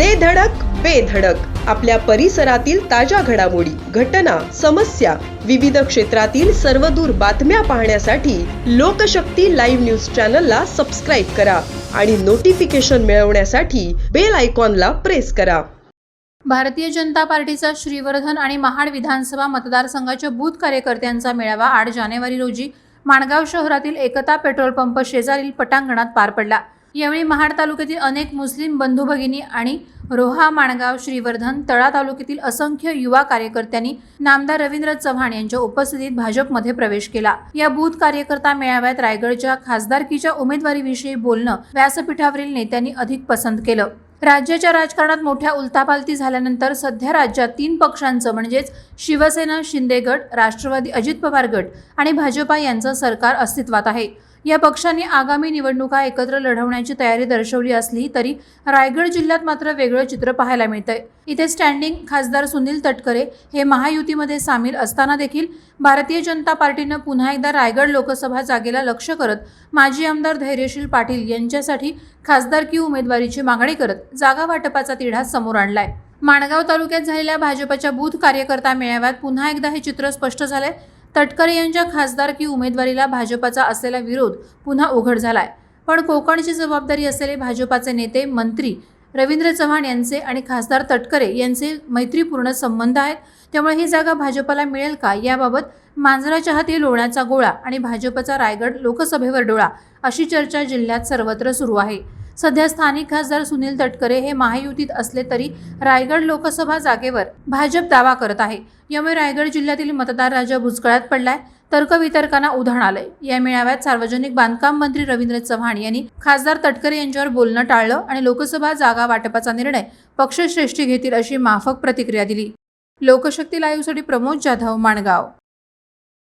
दे धडक बेधडक आपल्या परिसरातील ताज्या घडामोडी घटना समस्या विविध क्षेत्रातील सर्वदूर बातम्या पाहण्यासाठी लोकशक्ती लाईव्ह न्यूज चॅनलला सबस्क्राईब करा आणि नोटिफिकेशन मिळवण्यासाठी बेल आयकॉनला प्रेस करा. भारतीय जनता पार्टीचा श्रीवर्धन आणि महाड विधानसभा मतदारसंघाच्या बूथ कार्यकर्त्यांचा मेळावा आठ जानेवारी रोजी माणगाव शहरातील एकता पेट्रोल पंप शेजारील पटांगणात पार पडला. यावेळी महाड तालुक्यातील अनेक मुस्लिम बंधू भगिनी आणि रोहा माणगाव श्रीवर्धन तळा तालुक्यातील असंख्य युवा कार्यकर्त्यांनी नामदार रवींद्र चव्हाण यांच्या उपस्थितीत भाजपमध्ये प्रवेश केला. या बूथ कार्यकर्ता मेळाव्यात रायगडच्या खासदारकीच्या उमेदवारीविषयी बोलणं व्यासपीठावरील नेत्यांनी अधिक पसंत केलं. राज्याच्या राजकारणात मोठ्या उलथापालथी झाल्यानंतर सध्या राज्यात तीन पक्षांचं म्हणजेच शिवसेना शिंदे गट राष्ट्रवादी अजित पवार गट आणि भाजपा यांचं सरकार अस्तित्वात आहे. या पक्षांनी आगामी निवडणुका एकत्र लढवण्याची तयारी दर्शवली असली तरी रायगड जिल्ह्यात मात्र वेगळं चित्र पाहायला मिळतंय. इथे स्टँडिंग खासदार सुनील तटकरे हे महायुतीमध्ये सामील असताना देखील भारतीय जनता पार्टीनं पुन्हा एकदा रायगड लोकसभा जागेला लक्ष करत माजी आमदार धैर्यशील पाटील यांच्यासाठी खासदारकी उमेदवारीची मागणी करत जागा वाटपाचा तिढा समोर आणलाय. माणगाव तालुक्यात झालेल्या भाजपच्या बूथ कार्यकर्ता मेळाव्यात पुन्हा एकदा हे चित्र स्पष्ट झालंय. तटकरे यांच्या खासदारकी उमेदवारीला भाजपाचा असलेला विरोध पुन्हा उघड झालाय. पण कोकणची जबाबदारी असलेले भाजपाचे नेते मंत्री रवींद्र चव्हाण यांचे आणि खासदार तटकरे यांचे मैत्रीपूर्ण संबंध आहेत. त्यामुळे ही जागा भाजपला मिळेल का? याबाबत मांजराच्या हाती लोण्याचा गोळा आणि भाजपचा रायगड लोकसभेवर डोळा अशी चर्चा जिल्ह्यात सर्वत्र सुरू आहे. सध्या स्थानिक खासदार सुनील तटकरे हे महायुतीत असले तरी रायगड लोकसभा जागेवर भाजप दावा करत आहे. यामुळे रायगड जिल्ह्यातील मतदार राजा भुजकळात पडलाय. तर्कवितर्कांना उधाण आलंय. या मेळाव्यात सार्वजनिक बांधकाम मंत्री रवींद्र चव्हाण यांनी खासदार तटकरे यांच्यावर बोलणं टाळलं आणि लोकसभा जागा वाटपाचा निर्णय पक्षश्रेष्ठी घेतील अशी माफक प्रतिक्रिया दिली. लोकशक्ती लाईव्हसाठी प्रमोद जाधव माणगाव.